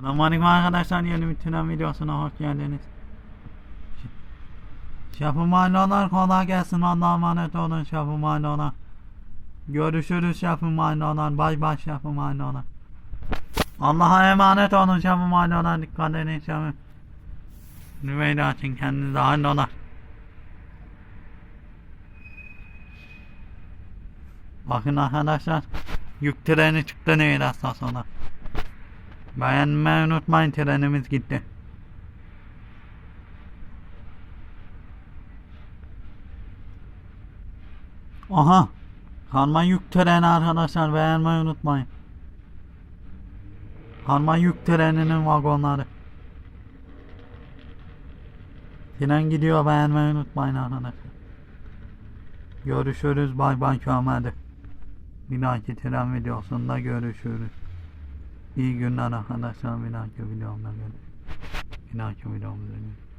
Selamünaleyküm arkadaşlar yeni bir tren videosuna hoş geldiniz. Şafı maylonar kolay gelsin Allah'a emanet olun şafı maylonar. Görüşürüz şafı maylonar bay bay şafı maylonar. Allah'a emanet olun şafı maylonar dikkat edin şafı. Rüveyda için kendinize hayrola. Bakın arkadaşlar yük treni çıktı Nehir sonra. Beğenmeyi unutmayın trenimiz gitti. Aha. Karma yük treni arkadaşlar beğenmeyi unutmayın. Karma yük treninin vagonları. Tren gidiyor beğenmeyi unutmayın arkadaşlar. Görüşürüz bay bay kömedi. Bir dahaki tren videosunda görüşürüz. İyi günler arkadaşlar. Bir dahaki videomda görüşürüz. Bir dahaki videomda görüşürüz.